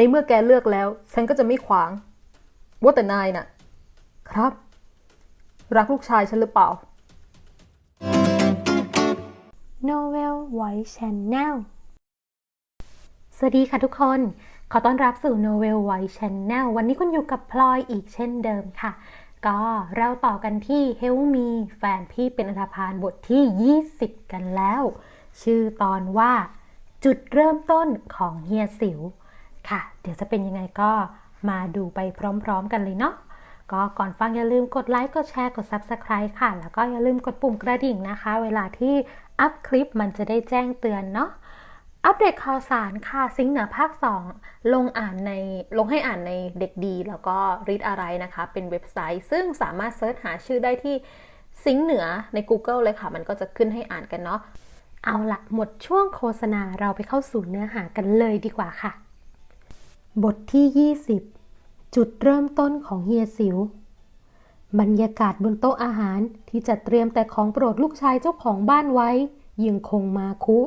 ในเมื่อแกเลือกแล้ว ฉันก็จะไม่ขวาง ว่าแต่นายน่ะ ครับ รักลูกชายฉันหรือเปล่า Novel Voice Channel สวัสดีค่ะทุกคน ขอต้อนรับสู่ Novel Voice Channel วันนี้คุณอยู่กับพลอยอีกเช่นเดิมค่ะ ก็เราต่อกันที่ Help Me แฟนพี่เป็นอันธพาลบทที่ 20 กันแล้ว ชื่อตอนว่า จุดเริ่มต้นของเฮียสิว ค่ะ เดี๋ยวจะเป็นยังไงก็มาดูไปพร้อมๆกันเลยเนาะก็ก่อนฟังอย่าลืมกดไลค์กดแชร์กด Subscribe ค่ะ แล้วก็อย่าลืมกดปุ่มกระดิ่งนะคะ เวลาที่อัพคลิปมันจะได้แจ้งเตือนเนาะอัปเดตข่าวสารค่ะซิงค์เหนือภาค 2 ลงอ่านในลงให้อ่านในเด็กดี แล้วก็รีดอะไรนะคะ เป็นเว็บไซต์ ซึ่งสามารถเซิร์ชหาชื่อได้ที่ซิงค์เหนือใน Google เลยค่ะ มันก็จะขึ้นให้อ่านกันเนาะเอาละหมดช่วงโฆษณาเราไปเข้าสู่เนื้อหากันเลยดีกว่าค่ะ บทที่ 20 จุดเริ่มต้นของเฮียสิว บรรยากาศบนโต๊ะอาหารที่จัดเตรียมแต่ของโปรดลูกชายเจ้าของบ้านไว้ ยังคงมาคุ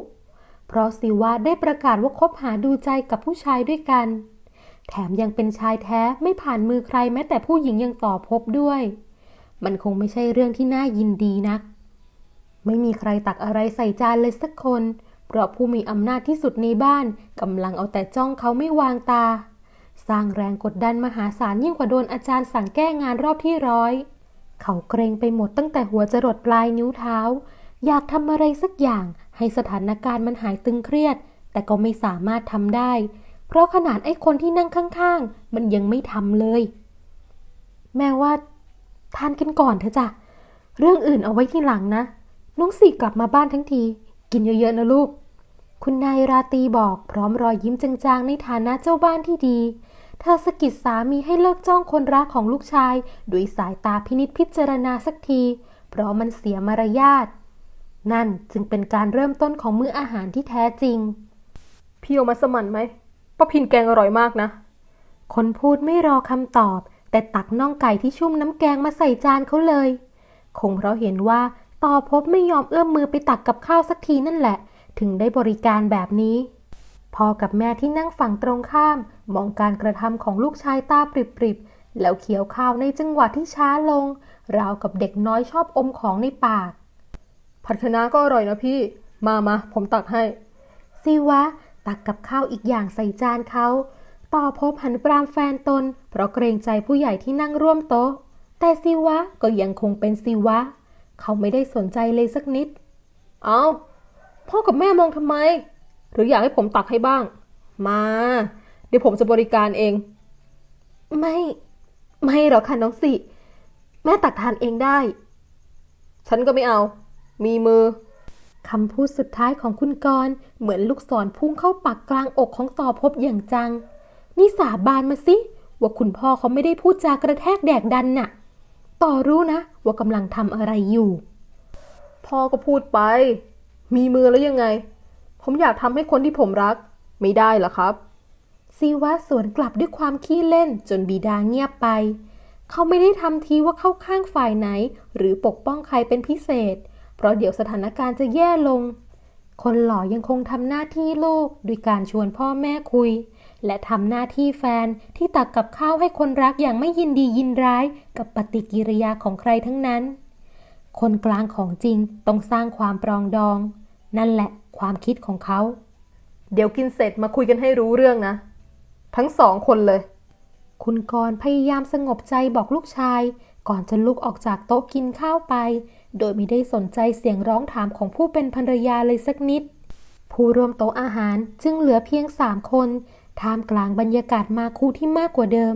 เพราะสิวะได้ประกาศว่าคบหาดูใจกับผู้ชายด้วยกัน แถมยังเป็นชายแท้ไม่ผ่านมือใครแม้แต่ผู้หญิงยังต่อพบด้วย มันคงไม่ใช่เรื่องที่น่ายินดีนัก ไม่มีใครตักอะไรใส่จานเลยสักคนเพราะผู้มีอำนาจที่สุดในบ้านกำลังเอาแต่จ้องเขาไม่วางตา สร้างแรงกดดันมหาศาลยิ่งกว่าโดนอาจารย์สั่งแก้งานรอบที่ร้อย เขาเกรงไปหมดตั้งแต่หัวจรดปลายนิ้วเท้า อยากทำอะไรสักอย่างให้สถานการณ์มันหายตึงเครียด แต่ก็ไม่สามารถทำได้ เพราะขนาดไอ้คนที่นั่งข้างๆ มันยังไม่ทำเลย แม่ว่า ทานกันก่อนเถอะจ้ะเรื่องอื่นเอาไว้ทีหลังนะน้องสี่กลับมาบ้านทั้งที กินเยอะๆนะลูก คุณนายราตรีบอกพร้อมรอยยิ้มจางๆ ในฐานะเจ้าบ้านที่ดี เธอสะกิดสามีให้เลิกจ้องคนรักของลูกชาย ด้วยสายตาพินิษพิจารณาสักที เพราะมันเสียมารยาท นั่นจึงเป็นการเริ่มต้นของมื้ออาหารที่แท้จริง พี่เอามาสมั่นไหมป้าพินแกงอร่อยมากนะ คนพูดไม่รอคำตอบ แต่ตักน่องไก่ที่ชุ่มน้ำแกงมาใส่จานเขาเลย คงเพราะเห็นว่า ต่อพบไม่ยอมเอื้อมมือไปตักกับข้าวสักทีนั่นแหละ ถึงได้บริการแบบนี้ พ่อกับแม่ที่นั่งฝั่งตรงข้าม มองการกระทำของลูกชายตาปริบๆ แล้วเคี้ยวข้าวในจังหวะที่ช้าลง ราวกับเด็กน้อยชอบอมของในปาก ผัดคะน้าก็อร่อยนะพี่ มามาผมตักให้สิวะตักกับข้าวอีกอย่างใส่จานเขาต่อพบหันปรามแฟนตน เพราะเกรงใจผู้ใหญ่ที่นั่งร่วมโต๊ะ แต่สิวะก็ยังคงเป็นสิวะ เขาไม่ได้สนใจเลยสักนิด เอาพ่อกับแม่มองทำไม หรืออยากให้ผมตักให้บ้าง มา เดี๋ยวผมจะบริการเอง ไม่ ไม่หรอกค่ะน้องสิ แม่ตักทานเองได้ ฉันก็ไม่เอา มีมือคำพูดสุดท้ายของคุณกรณ์เหมือนลูกศรพุ่งเข้าปักกลางอกของต่อพบอย่างจัง นี่สาบานมาสิ ว่าคุณพ่อเขาไม่ได้พูดจากระแทกแดกดันน่ะ ต่อรู้นะ ว่ากำลังทำอะไรอยู่ พ่อก็พูดไป มีมือแล้วยังไง ผมอยากทำให้คนที่ผมรัก ไม่ได้เหรอครับซีวะสวนกลับด้วยความขี้เล่นจนบิดาเงียบไป เขาไม่ได้ทำทีว่าเข้าข้างฝ่ายไหน หรือปกป้องใครเป็นพิเศษ เพราะเดี๋ยวสถานการณ์จะแย่ลง คนหล่อยังคงทำหน้าที่ลูกด้วยการชวนพ่อแม่คุย และทำหน้าที่แฟนที่ตักกับข้าวให้คนรักอย่างไม่ยินดียินร้าย กับปฏิกิริยาของใครทั้งนั้น คนกลางของจริงต้องสร้างความปรองดอง นั่นแหละความคิดของเขา เดี๋ยวกินเสร็จมาคุยกันให้รู้เรื่องนะ ทั้งสองคนเลย คุณกรณ์พยายามสงบใจบอกลูกชาย ก่อนจะลุกออกจากโต๊ะกินข้าวไป โดยไม่ได้สนใจเสียงร้องถามของผู้เป็นภรรยาเลยสักนิด ผู้ร่วมโต๊ะอาหารจึงเหลือเพียงสามคน ท่ามกลางบรรยากาศมาคูที่มากกว่าเดิม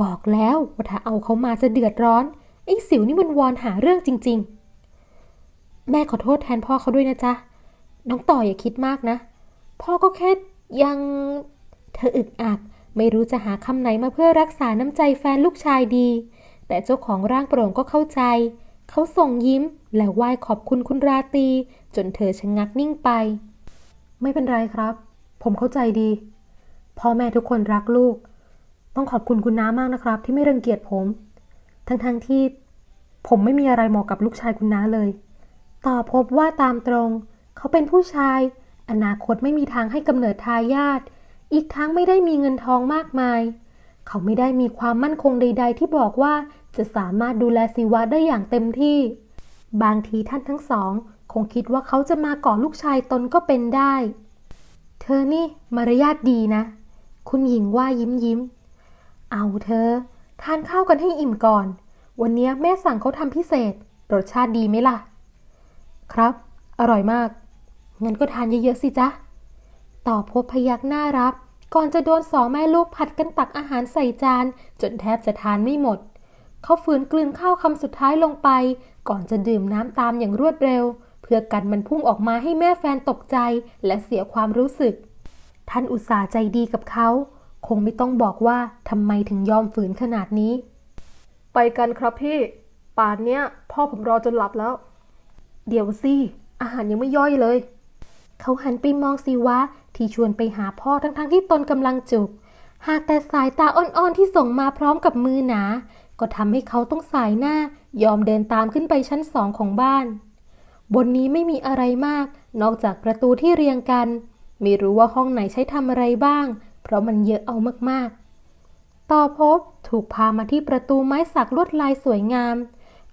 บอกแล้วว่าถ้าเอาเขามาจะเดือดร้อน ไอ้สิวนี่มันวอนหาเรื่องจริง ๆ แม่ขอโทษแทนพ่อเขาด้วยนะจ๊ะ น้องต่ออย่าคิดมากนะ พ่อก็แค่ยังเธออึกอักไม่รู้จะหาคำไหนมาเพื่อรักษาน้ำใจแฟนลูกชายดี แต่เจ้าของร่างโปร่งก็เข้าใจ เขาส่งยิ้มและไหว้ขอบคุณคุณราตีจนเธอชะงักนิ่งไป ไม่เป็นไรครับ ผมเข้าใจดี พ่อแม่ทุกคนรักลูก ต้องขอบคุณคุณน้ามากนะครับ ที่ไม่รังเกียจผม ทั้งๆทที่ผมไม่มีอะไรเหมาะกับลูกชายคุณน้าเลย ต่อพบว่าตามตรง เขาเป็นผู้ชาย อนาคตไม่มีทางให้กำเนิดทายาทอีกทั้งไม่ได้มีเงินทองมากมาย เขาไม่ได้มีความมั่นคงใด ๆ ที่บอกว่าจะสามารถดูแลศิวะได้อย่างเต็มที่ บางทีท่านทั้งสอง คงคิดว่าเขาจะมาก่อลูกชายตนก็เป็นได้ เธอนี่มารยาทดีนะ คุณหญิงว่ายิ้มยิ้ม เอาเธอ ทานข้าวกันให้อิ่มก่อน วันนี้แม่สั่งเขาทำพิเศษ รสชาติดีไหมล่ะ ครับ อร่อยมาก งั้นก็ทานเยอะๆสิจ๊ะ ต่อพบพยักหน้ารับ ก่อนจะโดนสองแม่ลูกผัดกันตักอาหารใส่จาน จนแทบจะทานไม่หมด เขาฝืนกลืนข้าวคำสุดท้ายลงไป ก่อนจะดื่มน้ำตามอย่างรวดเร็ว เพื่อกันมันพุ่งออกมาให้แม่แฟนตกใจ และเสียความรู้สึก ท่านอุตส่าห์ใจดีกับเขา คงไม่ต้องบอกว่าทำไมถึงยอมฝืนขนาดนี้ ไปกันครับพี่ ป่านเนี้ย พ่อผมรอจนหลับแล้ว เดี๋ยวสิ อาหารยังไม่ย่อยเลย เขาหันไปมองสิวะ ที่ชวนไปหาพ่อทั้งๆที่ตนกำลังจุก หากแต่สายตาอ่อนๆที่ส่งมาพร้อมกับมือหนา ก็ทำให้เขาต้องสายหน้ายอมเดินตามขึ้นไปชั้นสองของบ้าน บนนี้ไม่มีอะไรมาก นอกจากประตูที่เรียงกัน ไม่รู้ว่าห้องไหนใช้ทำอะไรบ้าง เพราะมันเยอะเอามากๆ ต่อพบถูกพามาที่ประตูไม้สักลวดลายสวยงาม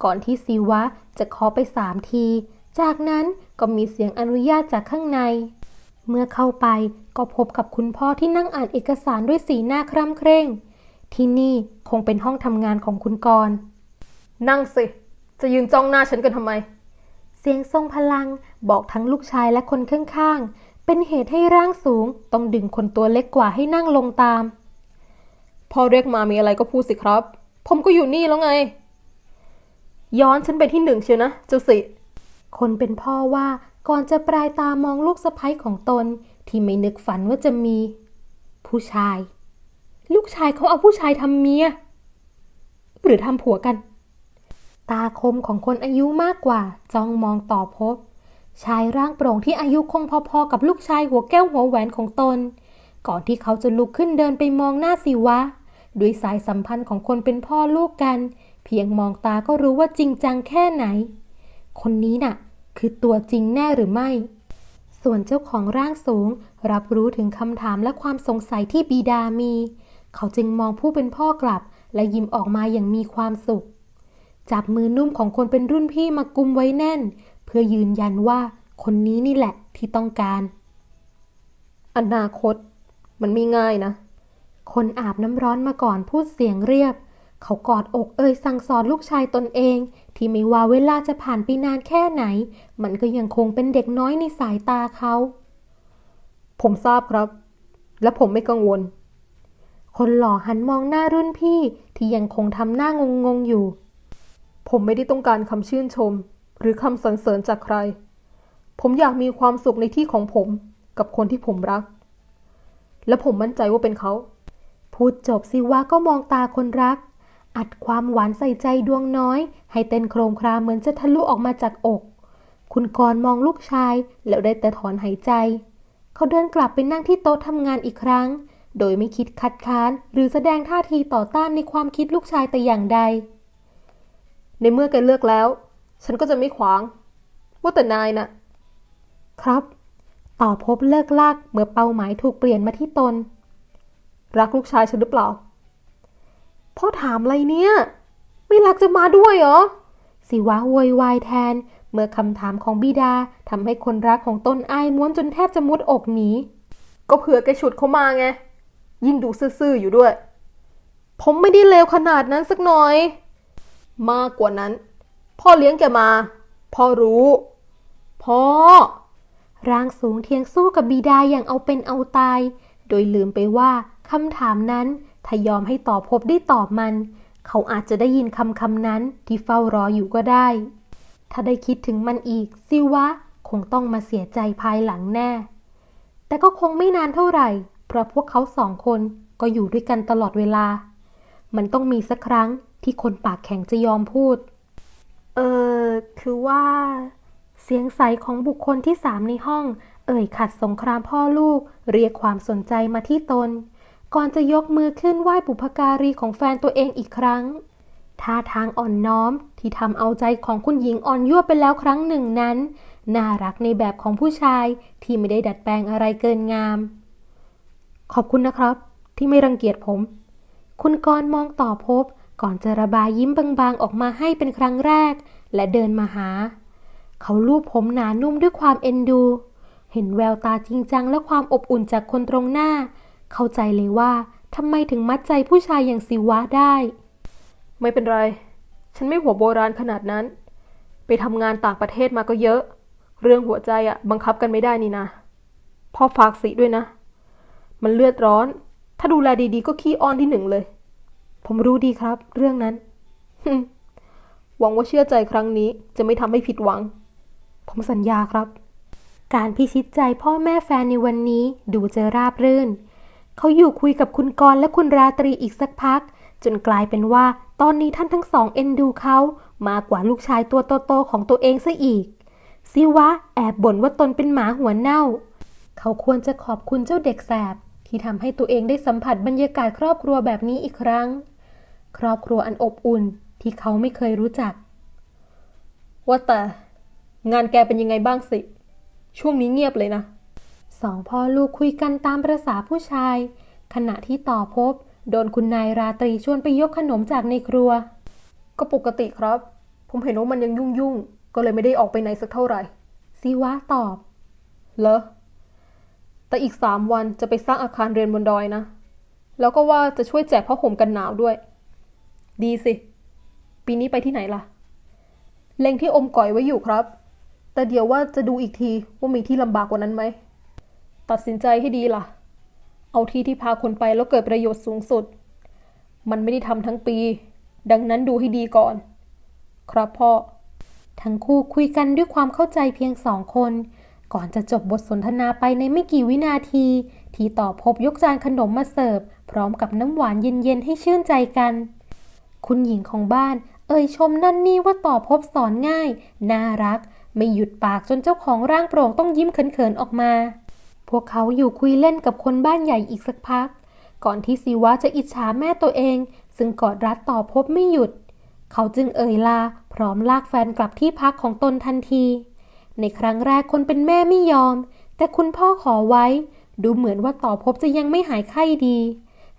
ก่อนที่ศิวะจะเคาะไปสามที จากนั้นก็มีเสียงอนุญาตจากข้างใน เมื่อเข้าไปก็พบกับคุณพ่อที่นั่งอ่านเอกสารด้วยสีหน้าคร่ำเคร่ง ที่นี่คงเป็นห้องทำงานของคุณกรณ์นั่งสิ จะยืนจ้องหน้าฉันกันทำไม เสียงทรงพลังบอกทั้งลูกชายและคนข้างๆ เป็นเหตุให้ร่างสูงต้องดึงคนตัวเล็กกว่าให้นั่งลงตามพ่อเรียกมามีอะไรก็พูดสิครับ ผมก็อยู่นี่แล้วไง ย้อนฉันไปที่หนึ่งเชียวนะเจ้าสิ คนเป็นพ่อว่าก่อนจะปลายตามองลูกสะใภ้ของตนที่ไม่นึกฝันว่าจะมี ผู้ชาย ลูกชายเขาเอาผู้ชายทำเมีย หรือทำผัวกัน ตาคมของคนอายุมากกว่าจ้องมองต่อพบ ชายร่างโปร่งที่อายุคงพอๆกับลูกชายหัวแก้วหัวแหวนของตน ก่อนที่เขาจะลุกขึ้นเดินไปมองหน้าสิวะ ด้วยสายสัมพันธ์ของคนเป็นพ่อลูกกัน เพียงมองตาก็รู้ว่าจริงจังแค่ไหน คนนี้น่ะ คือตัวจริงแน่หรือไม่ส่วนเจ้าของร่างสูง รับรู้ถึงคำถามและความสงสัยที่บีดามี เขาจึงมองผู้เป็นพ่อกลับ และยิ้มออกมาอย่างมีความสุข จับมือนุ่มของคนเป็นรุ่นพี่มากุมไว้แน่น พื่อยืนยันว่าคนนี้นี่แหละที่ต้องการ อนาคต มันไม่ง่ายนะ คนอาบน้ำร้อนมาก่อนพูดเสียงเรียบ เขากอดอกเอ่ยสั่งสอนลูกชายตนเอง ที่ไม่ว่าเวลาจะผ่านไปนานแค่ไหน มันก็ยังคงเป็นเด็กน้อยในสายตาเขา ผมทราบครับ และผมไม่กังวล คนหล่อหันมองหน้ารุ่นพี่ที่ยังคงทำหน้างงงๆอยู่ ผมไม่ได้ต้องการคำชื่นชม หรือคำสรรเสริญจากใคร ผมอยากมีความสุขในที่ของผมกับคนที่ผมรัก และผมมั่นใจว่าเป็นเขา พูดจบสิว่าก็มองตาคนรัก อัดความหวานใส่ใจดวงน้อย ให้เต้นโครงครามเหมือนจะทะลุออกมาจากอก คุณกรณ์มองลูกชาย แล้วได้แต่ถอนหายใจ เขาเดินกลับไปนั่งที่โต๊ะทำงานอีกครั้ง โดยไม่คิดคัดค้าน หรือแสดงท่าทีต่อต้านในความคิดลูกชายแต่อย่างใด ในเมื่อแกเลือกแล้ว ฉันก็จะไม่ขวาง ว่าแต่นายน่ะ ครับต่อพบเลิกลากเมื่อเป้าหมายถูกเปลี่ยนมาที่ตน รักลูกชายฉันหรือเปล่า พ่อถามอะไรเนี่ย ไม่รักจะมาด้วยเหรอสิวะโวยวายแทน เมื่อคำถามของบิดาทำให้คนรักของตนอายม้วนจนแทบจะมุดอกหนี ก็เผื่อแกฉุดเขามาไง ยิ่งดูซื่อๆอยู่ด้วย ผมไม่ได้เลวขนาดนั้นสักหน่อย มากกว่านั้น พ่อเลี้ยงแกมา พ่อรู้ พ่อ ร่างสูงเทียงสู้กับบิดาอย่างเอาเป็นเอาตาย โดยลืมไปว่าคำถามนั้นถ้ายอมให้ตอบพบได้ตอบมัน เขาอาจจะได้ยินคำคำนั้นที่เฝ้ารออยู่ก็ได้ ถ้าได้คิดถึงมันอีก ซิวะ คงต้องมาเสียใจภายหลังแน่ แต่ก็คงไม่นานเท่าไหร่ เพราะพวกเขาสองคนก็อยู่ด้วยกันตลอดเวลา มันต้องมีสักครั้งที่คนปากแข็งจะยอมพูด เออคือว่า เสียงใสของบุคคลที่สามในห้อง เอ่ยขัดสงครามพ่อลูก เรียกความสนใจมาที่ตน ก่อนจะยกมือขึ้นไหว้บุพการีของแฟนตัวเองอีกครั้งท่าทางอ่อนน้อมที่ทำเอาใจของคุณหญิงอ่อนยั่วไปแล้วครั้งหนึ่งนั้น น่ารักในแบบของผู้ชายที่ไม่ได้ดัดแปลงอะไรเกินงาม ขอบคุณนะครับ ที่ไม่รังเกียจผม คุณกรมองต่อพบ ก่อนจะระบายยิ้มบางๆออกมาให้เป็นครั้งแรก และเดินมาหา เขาลูบผมหนานุ่มด้วยความเอ็นดู เห็นแววตาจริงจังและความอบอุ่นจากคนตรงหน้า เข้าใจเลยว่าทำไมถึงมัดใจผู้ชายอย่างสิวะได้ ไม่เป็นไร ฉันไม่หัวโบราณขนาดนั้น ไปทำงานต่างประเทศมาก็เยอะ เรื่องหัวใจอะบังคับกันไม่ได้นี่นะพ่อฝากสิด้วยนะ มันเลือดร้อน ถ้าดูแลดีๆ ก็ขี้อ้อนที่หนึ่งเลย ผมรู้ดีครับ เรื่องนั้น หวังว่าเชื่อใจครั้งนี้จะไม่ทำให้ผิดหวัง ผมสัญญาครับ การพิชิตใจพ่อแม่แฟนในวันนี้ดูจะราบรื่น เขาอยู่คุยกับคุณกรและคุณราตรีอีกสักพัก จนกลายเป็นว่าตอนนี้ท่านทั้งสองเอ็นดูเขามากกว่าลูกชายตัวโตๆของตัวเองซะอีกซิวะแอบบ่นว่าตนเป็นหมาหัวเน่า เขาควรจะขอบคุณเจ้าเด็กแสบที่ทำให้ตัวเองได้สัมผัสบรรยากาศครอบครัวแบบนี้อีกครั้ง ครอบครัวอันอบอุ่นที่เขาไม่เคยรู้จัก ว่าแต่ งานแกเป็นยังไงบ้างสิ ช่วงนี้เงียบเลยนะ สองพ่อลูกคุยกันตามประษาผู้ชาย ขณะที่ต่อพบ โดนคุณนายราตรีชวนไปยกขนมจากในครัว ก็ปกติครับ ผมเห็นว่ามันยังยุ่งๆก็เลยไม่ได้ออกไปไหนสักเท่าไหร่ซิวะตอบ เหรอ แต่อีกสามวันจะไปสร้างอาคารเรียนบนดอยนะ แล้วก็ว่าจะช่วยแจกผ้าห่มกันหนาวด้วย ดีสิ ปีนี้ไปที่ไหนล่ะ เล็งที่อมก่อยไว้อยู่ครับ แต่เดี๋ยวว่าจะดูอีกทีว่ามีที่ลำบากกว่านั้นไหม ตัดสินใจให้ดีล่ะ เอาที่ที่พาคนไปแล้วเกิดประโยชน์สูงสุด มันไม่ได้ทำทั้งปี ดังนั้นดูให้ดีก่อน ครับพ่อ ทั้งคู่คุยกันด้วยความเข้าใจเพียงสองคน ก่อนจะจบบทสนทนาไปในไม่กี่วินาที ที่ต่อพบยกจานขนมมาเสิร์ฟ พร้อมกับน้ำหวานเย็นๆให้ชื่นใจกัน คุณหญิงของบ้าน เอ่ยชมนั่นนี่ว่าต่อพบสอนง่าย น่ารัก ไม่หยุดปากจนเจ้าของร่างโปร่งต้องยิ้มเขินๆออกมา พวกเขาอยู่คุยเล่นกับคนบ้านใหญ่อีกสักพัก ก่อนที่ศิวะจะอิจฉาแม่ตัวเอง ซึ่งกอดรัดต่อพบไม่หยุด เขาจึงเอ่ยลา พร้อมลากแฟนกลับที่พักของตนทันที ในครั้งแรกคนเป็นแม่ไม่ยอม แต่คุณพ่อขอไว้ ดูเหมือนว่าต่อพบจะยังไม่หายไข้ดี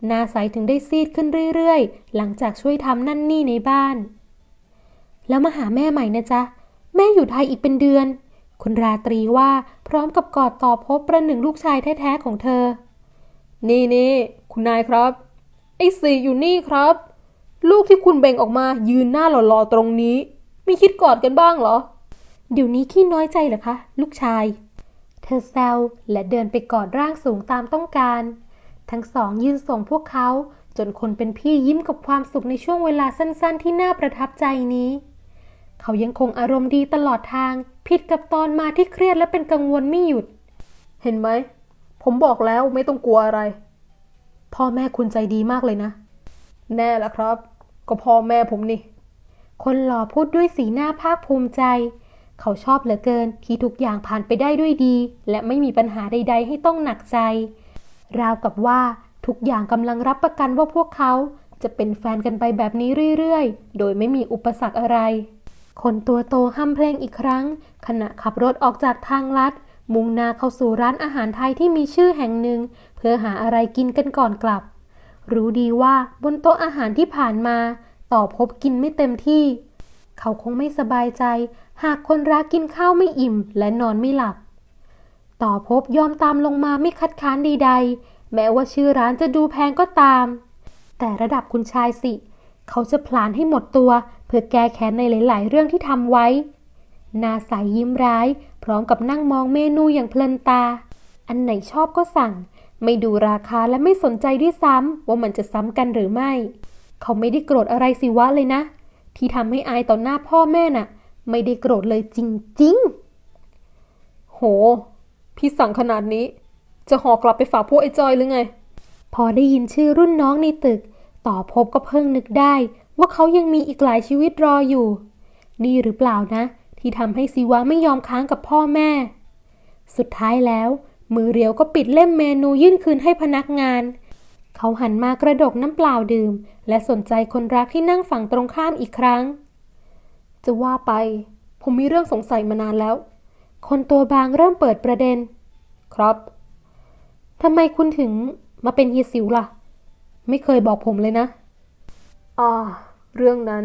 หน้าใสถึงได้ซีดขึ้นเรื่อยๆ หลังจากช่วยทำนั่นนี่ในบ้าน แล้วมาหาแม่ใหม่นะจ๊ะ แม่อยู่ไทยอีกเป็นเดือน คุณราตรีว่าพร้อมกับกอดต่อพบประหนึ่งลูกชายแท้ๆของเธอ นี่นี่คุณนายครับ ไอ้สี่อยู่นี่ครับ ลูกที่คุณเบ่งออกมายืนหน้าหล่อๆตรงนี้ ไม่คิดกอดกันบ้างเหรอ เดี๋ยวนี้ขี้น้อยใจเหรอคะ ลูกชาย เธอแซวและเดินไปกอดร่างสูงตามต้องการ ทั้งสองยืนส่งพวกเขา จนคนเป็นพี่ยิ้มกับความสุขในช่วงเวลาสั้นๆ ที่น่าประทับใจนี้ เขายังคงอารมณ์ดีตลอดทาง ผิดกับตอนมาที่เครียดและเป็นกังวลไม่หยุด เห็นไหม ผมบอกแล้วไม่ต้องกลัวอะไร พ่อแม่คุณใจดีมากเลยนะ แน่ละครับ ก็พ่อแม่ผมนี่ คนหล่อพูดด้วยสีหน้าภาคภูมิใจ เขาชอบเหลือเกินที่ทุกอย่างผ่านไปได้ด้วยดี และไม่มีปัญหาใด ๆ ให้ต้องหนักใจ ราวกับว่าทุกอย่างกำลังรับประกันว่าพวกเขาจะเป็นแฟนกันไปแบบนี้เรื่อยๆ โดยไม่มีอุปสรรคอะไร คนตัวโตห้ำเพลงอีกครั้ง ขณะขับรถออกจากทางลัด มุ่งหน้าเข้าสู่ร้านอาหารไทยที่มีชื่อแห่งหนึ่ง เพื่อหาอะไรกินกันก่อนกลับ รู้ดีว่าบนโต๊ะอาหารที่ผ่านมา ต่อพบกินไม่เต็มที่ เขาคงไม่สบายใจ หากคนรักกินข้าวไม่อิ่มและนอนไม่หลับ ต่อพบยอมตามลงมาไม่คัดค้านใดๆ แม้ว่าชื่อร้านจะดูแพงก็ตาม แต่ระดับคุณชายสิ เขาจะพลานให้หมดตัว เพื่อแก้แค้นในหลาย ๆ เรื่องที่ทำไว้ นาใสยยิ้มร้าย พร้อมกับนั่งมองเมนูอย่างเพลินตา อันไหนชอบก็สั่ง ไม่ดูราคาและไม่สนใจด้วยซ้ำว่ามันจะซ้ำกันหรือไม่ เขาไม่ได้โกรธอะไรสิวะเลยนะ ที่ทำให้อายต่อหน้าพ่อแม่น่ะ ไม่ได้โกรธเลยจริง ๆ โห พี่สั่งขนาดนี้ จะห่อกลับไปฝากพวกไอ้จอยหรือไง พอได้ยินชื่อรุ่นน้องในตึก ต่อพบก็เพิ่งนึกได้ ว่าเขายังมีอีกหลายชีวิตรออยู่ นี่หรือเปล่านะ ที่ทำให้ซีวะไม่ยอมค้างกับพ่อแม่ สุดท้ายแล้ว มือเรียวก็ปิดเล่มเมนูยื่นคืนให้พนักงาน เขาหันมากระดกน้ำเปล่าดื่ม และสนใจคนรักที่นั่งฝั่งตรงข้ามอีกครั้ง จะว่าไป ผมมีเรื่องสงสัยมานานแล้ว คนตัวบางเริ่มเปิดประเด็น ครับทำไมคุณถึงมาเป็นเฮียสิวล่ะ ไม่เคยบอกผมเลยนะอ่าเรื่องนั้น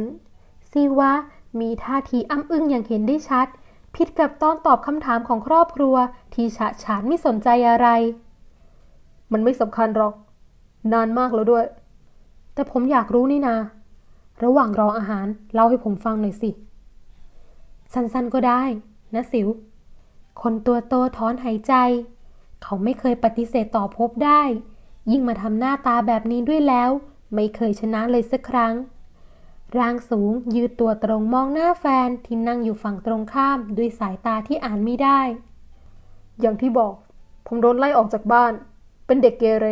ซีวะมีท่าทีอ้ำอึ้งอย่างเห็นได้ชัด ผิดกับตอนตอบคำถามของครอบครัว ที่ฉะฉานไม่สนใจอะไร มันไม่สำคัญหรอก นานมากแล้วด้วย แต่ผมอยากรู้นี่นา ระหว่างรออาหาร เล่าให้ผมฟังหน่อยสิ สั้นๆก็ได้ นะสิว คนตัวโตถอนหายใจ เขาไม่เคยปฏิเสธต่อพบได้ ยิ่งมาทำหน้าตาแบบนี้ด้วยแล้ว ไม่เคยชนะเลยสักครั้ง ร่างสูงยืดตัวตรงมองหน้าแฟนที่นั่งอยู่ฝั่งตรงข้ามด้วยสายตาที่อ่านไม่ได้ อย่างที่บอก ผมโดนไล่ออกจากบ้าน เป็นเด็กเกเร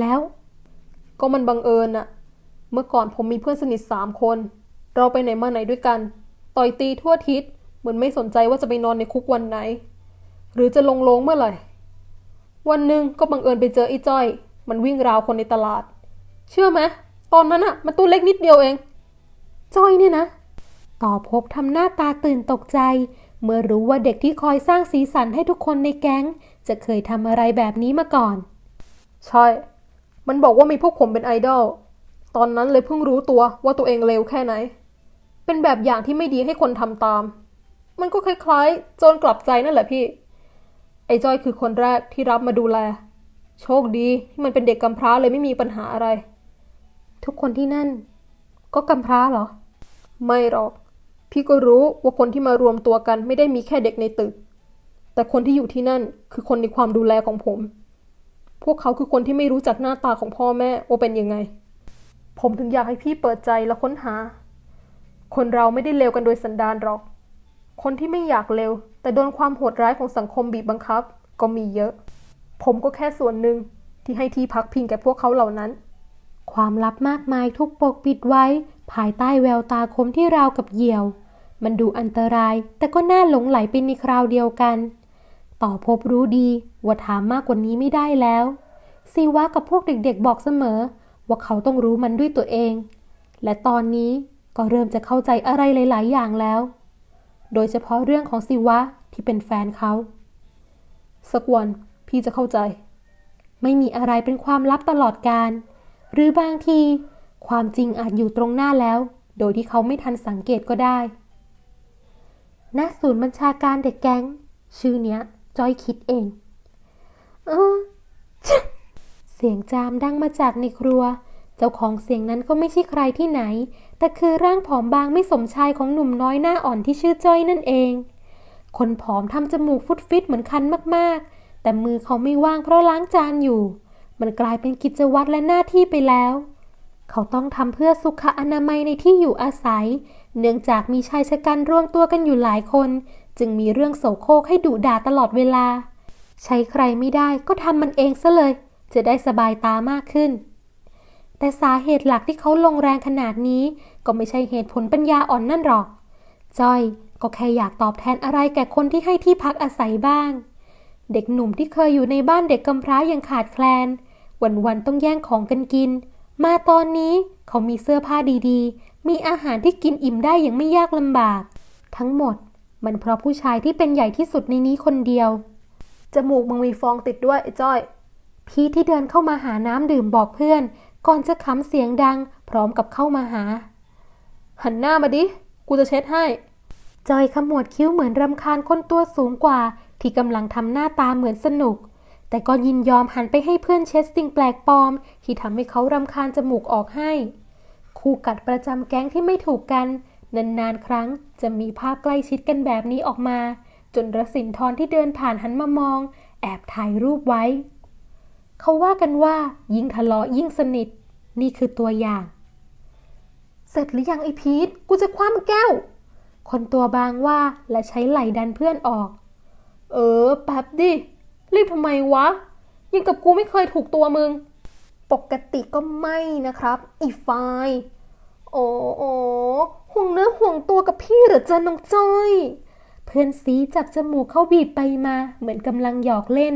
แล้ว ก็มันบังเอิญอะเมื่อก่อนผมมีเพื่อนสนิทสามคน เราไปไหนมาไหนด้วยกัน ต่อยตีทั่วทิศ เหมือนไม่สนใจว่าจะไปนอนในคุกวันไหน หรือจะลงโลงเมื่อไหร่ วันหนึ่งก็บังเอิญไปเจอไอ้จ้อย มันวิ่งราวคนในตลาด เชื่อไหมตอนนั้นอะมันตัวเล็กนิดเดียวเอง จ้อยเนี่ยนะ ต่อพบทำหน้าตาตื่นตกใจ เมื่อรู้ว่าเด็กที่คอยสร้างสีสันให้ทุกคนในแก๊ง จะเคยทำอะไรแบบนี้มาก่อน ใช่ มันบอกว่ามีพวกผมเป็นไอดอล ตอนนั้นเลยเพิ่งรู้ตัวว่าตัวเองเลวแค่ไหน เป็นแบบอย่างที่ไม่ดีให้คนทำตาม มันก็คล้ายๆ โจรกลับใจนั่นแหละพี่ ไอ้จ้อยคือคนแรกที่รับมาดูแล โชคดีที่มันเป็นเด็กกำพร้าเลยไม่มีปัญหาอะไร ทุกคนที่นั่น ก็กำพร้าเหรอ ไม่หรอก พี่ก็รู้ว่าคนที่มารวมตัวกันไม่ได้มีแค่เด็กในตึก แต่คนที่อยู่ที่นั่นคือคนในความดูแลของผม พวกเขาคือคนที่ไม่รู้จักหน้าตาของพ่อแม่ว่าเป็นยังไง ผมถึงอยากให้พี่เปิดใจและค้นหา คนเราไม่ได้เลวกันโดยสันดานหรอก คนที่ไม่อยากเลวแต่โดนความโหดร้ายของสังคมบีบบังคับ ก็มีเยอะ ผมก็แค่ส่วนหนึ่งที่ให้ที่พักพิงแก่พวกเขาเหล่านั้น ความลับมากมายถูกปกปิดไว้ ภายใต้แววตาคมที่ราวกับเหยี่ยว มันดูอันตราย แต่ก็น่าหลงไหลไปในคราวเดียวกัน ต่อพบรู้ดีว่าถามมากกว่านี้ไม่ได้แล้วซีวะกับพวกเด็กๆบอกเสมอ ว่าเขาต้องรู้มันด้วยตัวเอง และตอนนี้ก็เริ่มจะเข้าใจอะไรหลาย ๆ อย่างแล้ว โดยเฉพาะเรื่องของซีวะที่เป็นแฟนเขาสักวันพี่จะเข้าใจ ไม่มีอะไรเป็นความลับตลอดการ หรือบางที ความจริงอาจอยู่ตรงหน้าแล้ว โดยที่เขาไม่ทันสังเกตก็ได้ณศูนย์บัญชาการเด็กแก๊ง ชื่อเนี้ย จอยคิดเอง เออเสียงจามดังมาจากในครัว เจ้าของเสียงนั้นก็ไม่ใช่ใครที่ไหน แต่คือร่างผอมบางไม่สมชายของหนุ่มน้อยหน้าอ่อนที่ชื่อจ้อยนั่นเอง คนผอมทำจมูกฟุดฟิตเหมือนคันมากๆ แต่มือเขาไม่ว่างเพราะล้างจานอยู่ มันกลายเป็นกิจวัตรและหน้าที่ไปแล้ว เขาต้องทำเพื่อสุขอนามัยในที่อยู่อาศัย เนื่องจากมีชายชะกันร่วมตัวกันอยู่หลายคน จึงมีเรื่องโสโครกให้ดุด่าตลอดเวลา ใช้ใครไม่ได้ก็ทำมันเองซะเลย จะได้สบายตามากขึ้น แต่สาเหตุหลักที่เขาลงแรงขนาดนี้ ก็ไม่ใช่เหตุผลปัญญาอ่อนนั่นหรอกจ้อยก็แค่อยากตอบแทนอะไรแก่คนที่ให้ที่พักอาศัยบ้าง เด็กหนุ่มที่เคยอยู่ในบ้านเด็กกำพร้ายังขาดแคลน วันๆต้องแย่งของกันกิน มาตอนนี้เขามีเสื้อผ้าดีๆ มีอาหารที่กินอิ่มได้อย่างไม่ยากลำบาก ทั้งหมด มันเพราะผู้ชายที่เป็นใหญ่ที่สุดในนี้คนเดียว จมูกมึงมีฟองติดด้วยไอ้จ้อย พีทที่เดินเข้ามาหาน้ำดื่มบอกเพื่อน ก่อนจะขำเสียงดังพร้อมกับเข้ามาหา หันหน้ามาดิ กูจะเช็ดให้ จอยขมวดคิ้วเหมือนรำคาญคนตัวสูงกว่า ที่กำลังทำหน้าตาเหมือนสนุก แต่ก็ยินยอมหันไปให้เพื่อนเช็ดสิ่งแปลกปลอม ที่ทำให้เขารำคาญจมูกออกให้ คู่กัดประจำแก๊งที่ไม่ถูกกัน นานๆครั้งจะมีภาพใกล้ชิดกันแบบนี้ออกมา จนรสินทรที่เดินผ่านหันมามอง แอบถ่ายรูปไว้ เขาว่ากันว่ายิ่งทะเลาะยิ่งสนิท นี่คือตัวอย่าง เสร็จหรือยังไอพีทกูจะคว้ามแก้ว คนตัวบางว่าและใช้ไหล่ดันเพื่อนออก เออแป๊บดิรีบทำไมวะ ยังกับกูไม่เคยถูกตัวมึง ปกติก็ไม่นะครับ อีฟล์โอ้โอห่วงเนื้อห่วงตัวกับพี่หรือจะน้องจ้อย เพื่อนซีจับจมูกเขาบีบไปมาเหมือนกำลังหยอกเล่น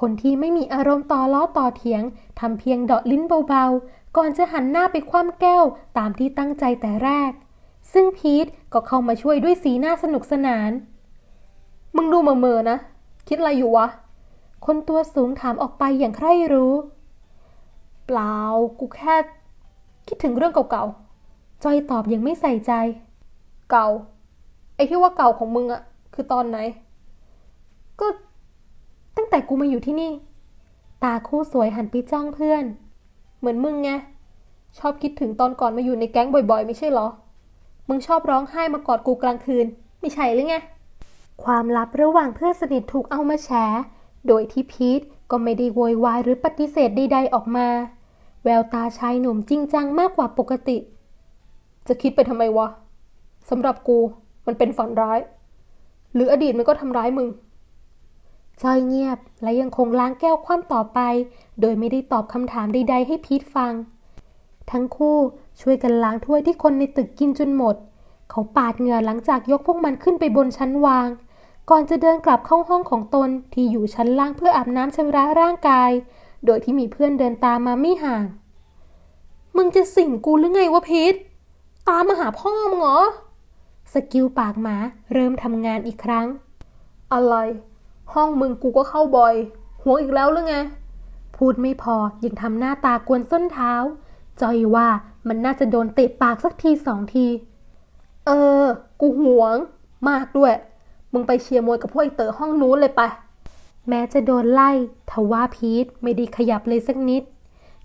คนที่ไม่มีอารมณ์ต่อล้อต่อเถียงทำเพียงเดาะลิ้นเบาๆ ก่อนจะหันหน้าไปคว่ำแก้วตามที่ตั้งใจแต่แรก ซึ่งพีทก็เข้ามาช่วยด้วยสีหน้าสนุกสนาน มึงดูเมื่อๆนะ คิดอะไรอยู่วะ คนตัวสูงถามออกไปอย่างใคร่รู้ เปล่า กูแค่ คิดถึงเรื่องเก่าๆ จอยตอบอย่างไม่ใส่ใจ เก่า ไอ้ที่ว่าเก่าของมึงอะคือตอนไหน ก็ งแต่กูมาอยู่ที่นี่ ตาคู่สวยหันไปจ้องเพื่อน เหมือนมึงไง ชอบคิดถึงตอนก่อนมาอยู่ในแก๊งบ่อยๆ ไม่ใช่เหรอ มึงชอบร้องไห้มากอดกูกลางคืน ไม่ใช่หรือไง ความลับระหว่างเพื่อนสนิทถูกเอามาแฉ โดยที่พีทก็ไม่ได้โวยวายหรือปฏิเสธใดๆออกมา แววตาชายหนุ่มจริงจังมากกว่าปกติ จะคิดไปทำไมวะสำหรับกูมันเป็นฝันร้าย หรืออดีตมันก็ทำร้ายมึง จอยเงียบและยังคงล้างแก้วคว่ำต่อไป โดยไม่ได้ตอบคำถามใด ๆ ให้พีทฟัง ทั้งคู่ช่วยกันล้างถ้วยที่คนในตึกกินจนหมด เขาปาดเหงื่อหลังจากยกพวกมันขึ้นไปบนชั้นวาง ก่อนจะเดินกลับเข้าห้องของตนที่อยู่ชั้นล่างเพื่ออาบน้ำชำระร่างกาย โดยที่มีเพื่อนเดินตามมาไม่ห่าง มึงจะสิ่งกูหรือไงวะพีทตามมาหาพ่อมึงเหรอ สกิลปากหมาเริ่มทำงานอีกครั้ง อะไร ห้องมึงกูก็เข้าบ่อยหัวงอีกแล้วหรือไง พูดไม่พอยังทำหน้าตากวนส้นเท้า จอยว่ามันน่าจะโดนเตะปากสักทีสองที เออ กูห่วง มากด้วย มึงไปเชียร์มวยกับพวกไอเต๋อห้องนู้นเลยไป แม้จะโดนไล่ทว่าพีทไม่ได้ขยับเลยสักนิด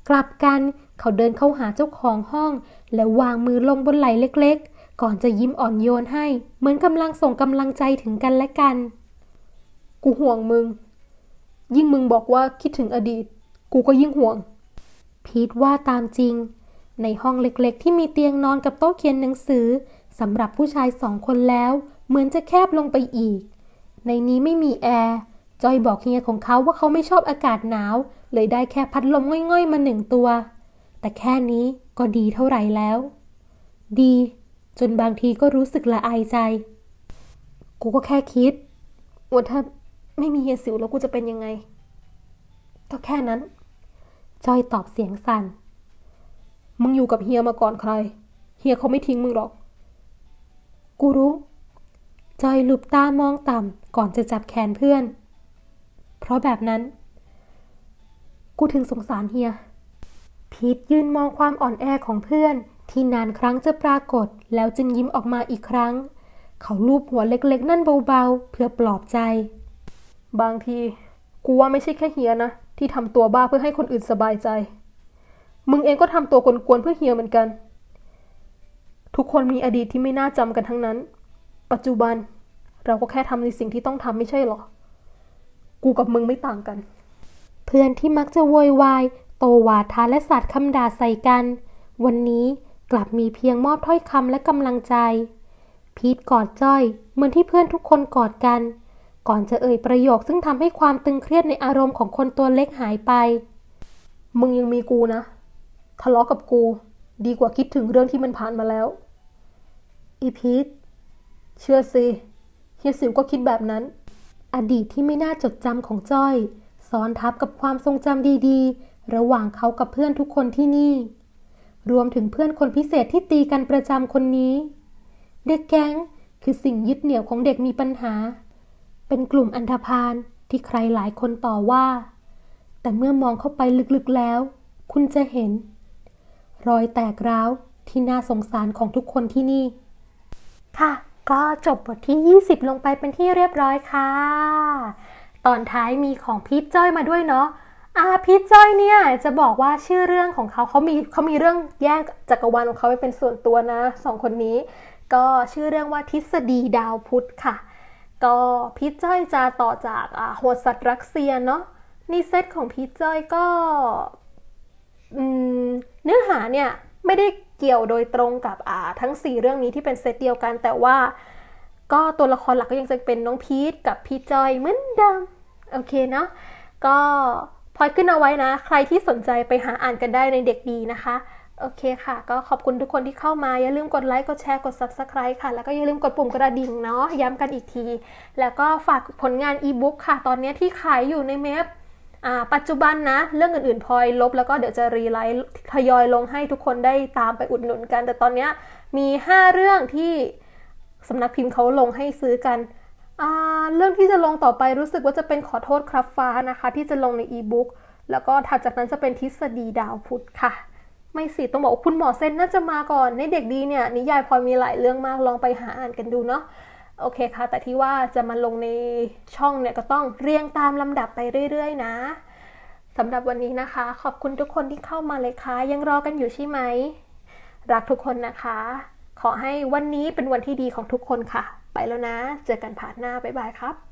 กลับกันเขาเดินเข้าหาเจ้าของห้อง แล้ววางมือลงบนไหล่เล็กๆ ก่อนจะยิ้มอ่อนโยนให้ เหมือนกำลังส่งกำลังใจถึงกันและกัน กูห่วงมึง ยิ่งมึงบอกว่าคิดถึงอดีต กูก็ยิ่งห่วง พีทว่าตามจริง ในห้องเล็กๆ ที่มีเตียงนอนกับโต๊ะเขียนหนังสือสำหรับผู้ชายสองคนแล้ว เหมือนจะแคบลงไปอีก ในนี้ไม่มีแอร์ จอยบอกเฮียของเขาว่าเขาไม่ชอบอากาศหนาว เลยได้แค่พัดลมง่อยๆ มาหนึ่งตัว แต่แค่นี้ก็ดีเท่าไหร่แล้ว ดี จนบางทีก็รู้สึกละอายใจ กูก็แค่คิดว่าถ้า ไม่มีเฮียสิวแล้วกูจะเป็นยังไง ก็แค่นั้น จอยตอบเสียงสั่น มึงอยู่กับเฮียมาก่อนใคร เฮียเขาไม่ทิ้งมึงหรอก กูรู้ จอยหลุบตามองต่ำก่อนจะจับแขนเพื่อน เพราะแบบนั้น กูถึงสงสารเฮีย พีทยืนมองความอ่อนแอของเพื่อนที่นานครั้งจะปรากฏแล้วจึงยิ้มออกมาอีกครั้ง เขาลูบหัวเล็กๆ นั่นเบาๆ เพื่อปลอบใจ บางทีกูว่าไม่ใช่แค่เฮียนะ ที่ทำตัวบ้าเพื่อให้คนอื่นสบายใจ มึงเองก็ทำตัวกลวนๆเพื่อเฮียเหมือนกัน ทุกคนมีอดีตที่ไม่น่าจำกันทั้งนั้น ปัจจุบันเราก็แค่ทำในสิ่งที่ต้องทำไม่ใช่หรอ กูกับมึงไม่ต่างกัน เพื่อนที่มักจะโวยวายโตวาทาและสาดคำด่าใส่กัน วันนี้กลับมีเพียงมอบถ้อยคำและกำลังใจ พีทกอดจ้อย เหมือนที่เพื่อนทุกคนกอดกัน ก่อนจะเอ่ยประโยคซึ่งทำให้ความตึงเครียดในอารมณ์ของคนตัวเล็กหายไป มึงยังมีกูนะ ทะเลาะกับกู ดีกว่าคิดถึงเรื่องที่มันผ่านมาแล้ว อีพีทเชื่อสิเฮียสิวก็คิดแบบนั้น อดีตที่ไม่น่าจดจำของจ้อยซ้อนทับกับความทรงจำดีๆ ระหว่างเขากับเพื่อนทุกคนที่นี่ รวมถึงเพื่อนคนพิเศษที่ตีกันประจำคนนี้ เด็กแก๊งคือสิ่งยึดเหนี่ยวของเด็กมีปัญหา เป็นกลุ่มอันธพาลที่ใครหลายคนต่อว่า แต่เมื่อมองเข้าไปลึกๆแล้ว คุณจะเห็น รอยแตกร้าวที่น่าสงสารของทุกคนที่นี่ ค่ะ ก็จบบทที่ 20 ลงไปเป็นที่เรียบร้อยค่ะ ตอนท้ายมีของพีทจ้อยมาด้วยเนาะอ่าพีทจ้อยเนี่ยจะบอกว่าชื่อเรื่องของเขาเขามีเขามีเรื่องแยกจักรวาลของเขาไว้เป็นส่วนตัวนะสองคนนี้ ก็ชื่อเรื่องว่าทฤษฎีดาวพุธค่ะ ก็พีทจ้อยจะต่อจากโหดสัตว์รักเซียเนาะนี่เซตของพีทจ้อยก็เนื้อหาเนี่ยไม่ได้เกี่ยวโดยตรงกับอ่าทั้ง 4 เรื่องนี้ที่เป็นเซตเดียวกัน แต่ว่าก็ตัวละครหลักก็ยังจะเป็นน้องพีทกับพี่จอยเหมือนเดิมโอเคเนาะก็พอยขึ้นเอาไว้นะ ใครที่สนใจไปหาอ่านกันได้ในเด็กดีนะคะ โอเคค่ะ ก็ขอบคุณทุกคนที่เข้ามา อย่าลืมกดไลค์ กดแชร์ กด Subscribe ค่ะ แล้วก็อย่าลืมกดปุ่มกระดิ่งเนาะ ย้ำกันอีกที แล้วก็ฝากผลงานอีบุ๊กค่ะ ตอนนี้ที่ขายอยู่ในเมฟปัจจุบันนะ เรื่องอื่นๆพลอยลบ แล้วก็เดี๋ยวจะรีไลท์ทยอยลงให้ทุกคนได้ตามไปอุดหนุนกัน แต่ตอนนี้มี 5 เรื่องที่สำนักพิมพ์เขาลงให้ซื้อกัน เรื่องที่จะลงต่อไปรู้สึกว่าจะเป็นขอโทษครับฟ้านะคะ ที่จะลงในอีบุ๊กแล้วก็ถัดจากนั้นจะเป็นทฤษฎีดาวพุธค่ะ ไม่สิต้องบอกว่าคุณหมอเซนน่าจะมาก่อน ในเด็กดีเนี่ยนิยายพลอยมีหลายเรื่องมากลองไปหาอ่านกันดูเนาะโอเคค่ะ แต่ที่ว่าจะมาลงในช่องเนี่ยก็ต้องเรียงตามลำดับไปเรื่อย ๆ นะสำหรับวันนี้นะคะ ขอบคุณทุกคนที่เข้ามาเลยค่ะยังรอกันอยู่ใช่ไหม รักทุกคนนะคะ ขอให้วันนี้เป็นวันที่ดีของทุกคนค่ะ ไปแล้วนะ เจอกันผ่านหน้าบ๊ายบายครับ